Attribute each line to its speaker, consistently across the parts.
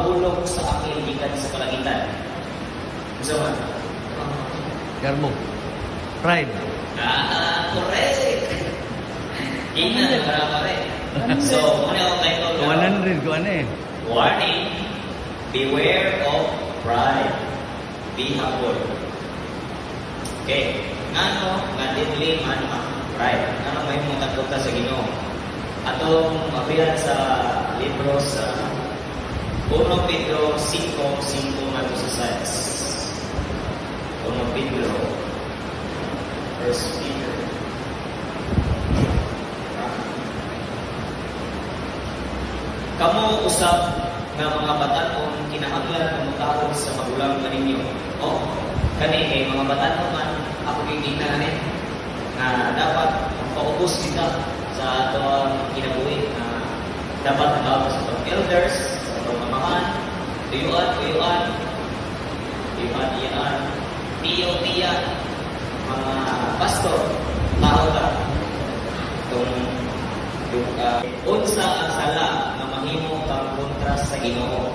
Speaker 1: mahulog sa akin gikan sa kalangitan. Gusto mo?
Speaker 2: Garbo. Pride.
Speaker 1: Ah, correct. Ina, para pare. So, ako tayo ito.
Speaker 2: 100 ko ano eh.
Speaker 1: Warning, beware of pride. Be humble. Okay. Ngano, nga dinli man ang pride. Ngano may mga katuta sa Ginoo. Atong mabilan sa libro sa 1 Pedro 5, 5 nga to sa 6. 1 Pedro, First Peter. Kamu usab nga mga batanon kinahanglan nga magkaon sa magulang kaninyo. O, kani kay mga batanon man ako kikita ni na dapat paubos kita sa atong kinabuhi na dapat magkaon sa elders, tuyuan, tuyuan, tuyuan, iyaan, tiyo, tiya, mga pastor, tao ka. Itong yung uh, unsa ang sala nga mahimo kang kontra sa Ginoo.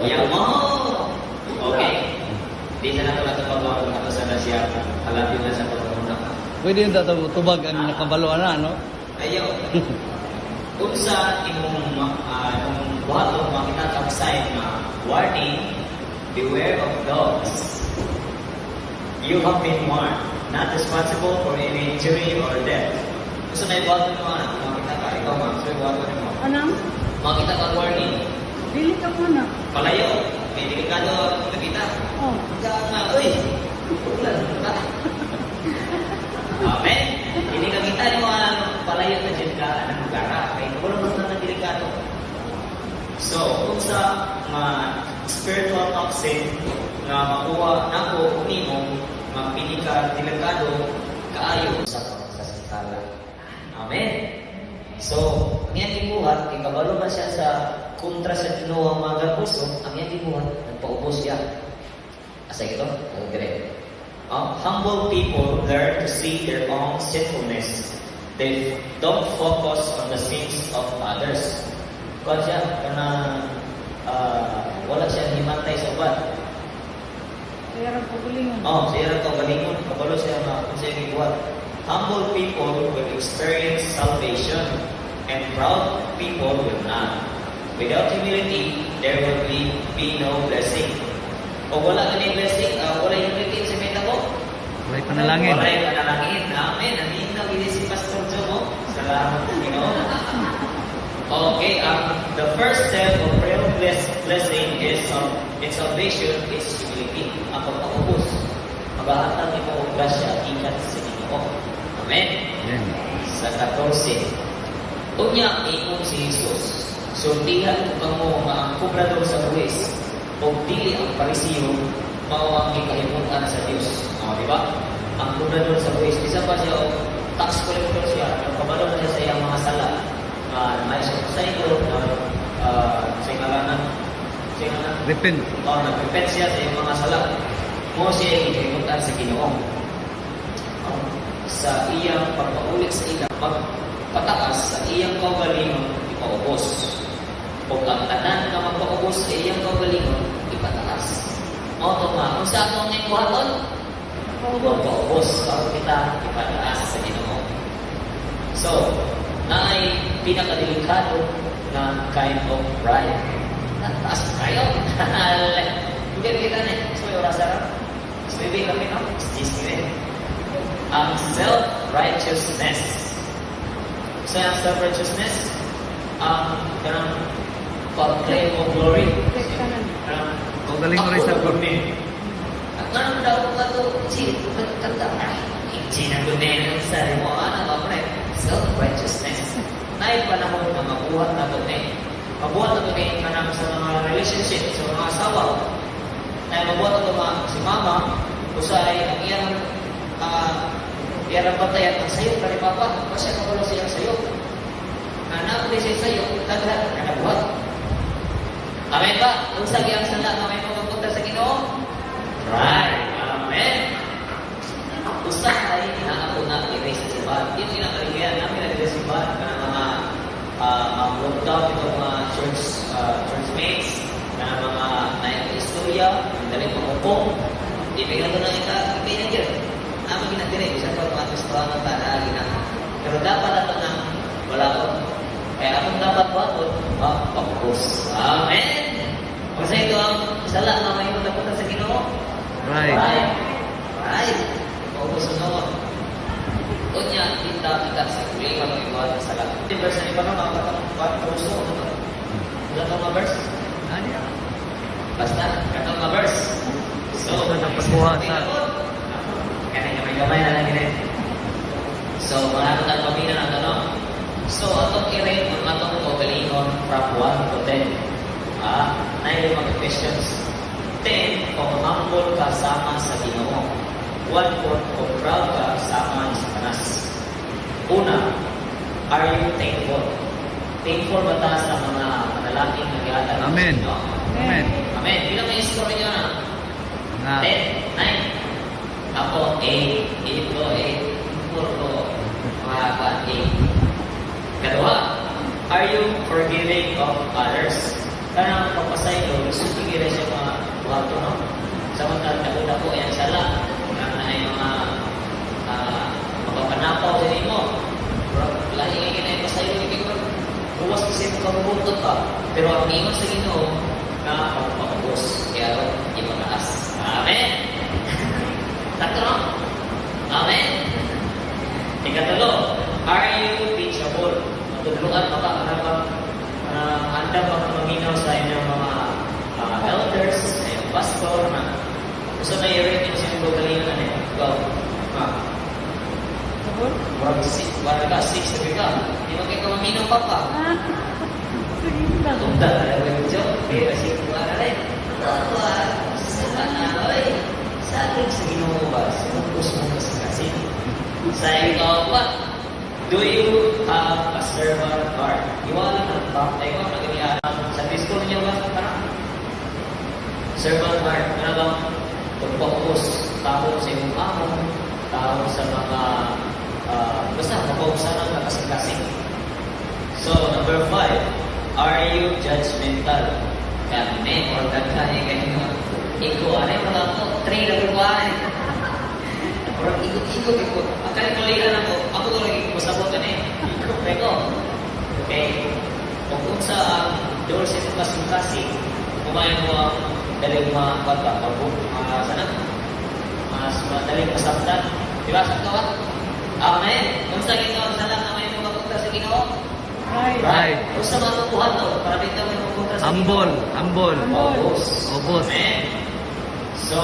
Speaker 1: Yaw mo. Okay. Di na nato nato pag nato sa siya. Halapin na sa pagmuna.
Speaker 2: Pwede yung tatawag tubag ang nakabalo na, no?
Speaker 1: Ayaw. Unsa imong uh, imong buhaton makita kag sign na warning, beware of dogs. You have been warned, not responsible for any injury or death. Gusto na ibuhaton mo anak, makita ka, ikaw ma, so ibuhaton mo.
Speaker 3: Anam?
Speaker 1: Makita ka warning,
Speaker 3: Dili ka muna.
Speaker 1: palayo, may delikado nakita.
Speaker 3: Oh.
Speaker 1: Diyan nga, uy, ulan, ka. Amen. Hindi ka kita yung mga palayo na dyan ka ng gara. Kaya wala mo na delikado. So, kung sa mga spiritual toxin na makuha na ko nimo, mapili ka delikado, kaayo sa sa sikala. Amen. So, ang iyang gibuhat, ikabalo man siya sa kontra sa Ginoo ang mga puso, ang iyang gibuhat, nagpaubos siya. Asa ito? Ang dire. Um, humble people learn to see their own sinfulness. They don't focus on the sins of others. Kung siya, kana uh, wala siya himantay sa uban.
Speaker 3: Kaya rin pagalingon.
Speaker 1: Oh, siya rin ito galingon, kabalo siya na kung siya gibuhat. Humble people will experience salvation, and proud people will not. Without humility, there will be, be no blessing. O wala ka ni blessing, uh, wala humility sa meta mo,
Speaker 2: May panalangin.
Speaker 1: wala yung panalangin. Amen. Amin na hindi si Pastor Jomo. Salamat, Ginoo. Okay, um, the first step of real bless, blessing is um, in salvation is humility. Ang pagpaubos. Magahatang imo og grasya ikat sa Ginoo. Amen.
Speaker 2: Yan.
Speaker 1: Sa 14. Unya, ikong si Jesus. Sultihan ko kamo nga ang kubrador sa buwis o dili ang parisiyo mao ang gikahimutan sa Dios. O, di ba? Ang kubrador sa buwis, isa pa siya o tax collector siya, nagpabalo na siya sa iyang mga sala. Uh, may siya sa na uh, sa ngalanan, sa ngalanan,
Speaker 2: Repent.
Speaker 1: o nag-repent siya sa iyang mga sala. Mo siya ang gikahimutan sa Ginoo sa iyang pagpaulit sa ila, magpataas sa iyang kaugalingon, ipaubos. O ang tanan na magpaubos sa iyang kaugalingon, ipataas. O ito ma, kung sa atong ngayong buhaton, magpaubos para kita ipataas sa Ginoo. So, na ay pinakadelikado na kind of pride. Nataas kayo. Hindi kita na. So, yung rasa So, ibig kami no? Stis kami ang self-righteousness. So, ang self-righteousness, ang kanang pag-claim of glory.
Speaker 3: Check ka na.
Speaker 1: Kanang,
Speaker 2: Ang galing mo rin sa
Speaker 1: ako guni. At kanang daw ko to, si, kanta, ay, hindi na guni ng sarili mo, ba, pre? Self-righteousness. Naay panahon na mabuhat na guni. Mabuhat na guni kanang sa mga relationship, sa mga asawa. Na mabuhat na guni si mama, usay ang iyang uh, iyang patayan ang sayo kani papa kasi kabulo siya sayo anak ko siya sayo kadra na buhat Amen ba? Kung sa giyang sanda na may pagpunta sa Ginoo? Right. Amen. Usa ay inaako na kini sa sibat. Yung kinakaligayan namin na sa sibat. uh, down itong mga church, uh, churchmates na mga na istorya, dali pangupong, ibigay na ita, ibigay na yun. Ama ginatire, isa pa mga gustuhan ng tanagi na. Pero dapat ito na wala ko. Kaya akong dapat ba ito? Pagpapos. Amen! Kasi ito ang isa lang na may matapunta sa Ginoo.
Speaker 2: Right.
Speaker 1: Right. Pagpapos sa Ginoo. Unya, kita kita sa kuling mga iwan sa lahat. Yung verse na iba na mga katang puso. Ano ito mga verse?
Speaker 2: Ano yan?
Speaker 1: Basta, katang mga verse. So,
Speaker 2: Basta napakuha sa-
Speaker 1: Kaya gamay-gamay na lang din. So, mga katang pamina na tanong. So, atong i-rate ang atong kaugalingon from 1 to 10. Ah, na yung mga questions. 10, kung humble ka sama sa ginoo. 1 fourth kung proud ka sama ni Satanas. Una, are you thankful? Thankful ba ta sa mga panalangin na gihatan ng
Speaker 2: Amen.
Speaker 1: Ginoo?
Speaker 2: Amen.
Speaker 1: Amen. Bilang may score niyo na.
Speaker 2: Nga.
Speaker 1: 10, 9. Ako, 8. 8 ko, 8. 4 ko. Mga ka, 8. Kadua, are you forgiving of others? Karena pagpasay ko, gusto tigil siya mga buhato, no? Samantala, nakuna ko, yan sala. Na na ay mga uh, mapapanapaw sa inyo. Lahi nga kinay pasayo, hindi ko Buwas kasi mo kamubutot ka. Pero ang ingon sa Ginoo na pagpapagos. Kaya ro, di mataas. Amen! Tatlo. Amen! Ikatalo, are you teachable? Matutulungan mo ka para ba uh, anda ba maminaw sa inyong mga uh, elders, sa inyong pastor na gusto na i-rate yung siyang galingan eh. Go. Ha?
Speaker 3: Sabon?
Speaker 1: Warag ka, six, sabi ka. Di ba kayo maminaw pa pa?
Speaker 3: Ah, sige lang.
Speaker 1: Tunda na lang yung joke. Kaya kasi kung ano rin. Tawa, sa kanaoy. Sa akin sa ginoo ba? Sa focus mo kasi kasi. Sa ikaw pa, do you have a servant heart? Iwala na ba? Tayo ko, naging sa Kristo niyo ba? Parang servant heart. Ano bang pag-focus? Tao sa iyong tao sa mga uh, basta mapausan ng kasing-kasing. So, number five, are you judgmental? Kami or dagkaya kayo. Iko, ano yung mga ko? Three na buwan. Orang ikut-ikut ikut. Akan kalian ako, ako ko lagi masabot ka eh. Ikut ko. Okay. Kung kung sa door sa isang kasing-kasing, kumain mo ang daling mga bata, bago, mga sana, mas madaling masabtan. Di? Sa kawat? Amen. Kung sa ginoo, sa lang na may mga punta sa ginoo,
Speaker 3: Right.
Speaker 1: Kung sa mga kukuhan to, para mo yung pupunta sa
Speaker 2: Ambol. Ambol.
Speaker 1: Obos.
Speaker 2: Obos.
Speaker 1: Amen. So,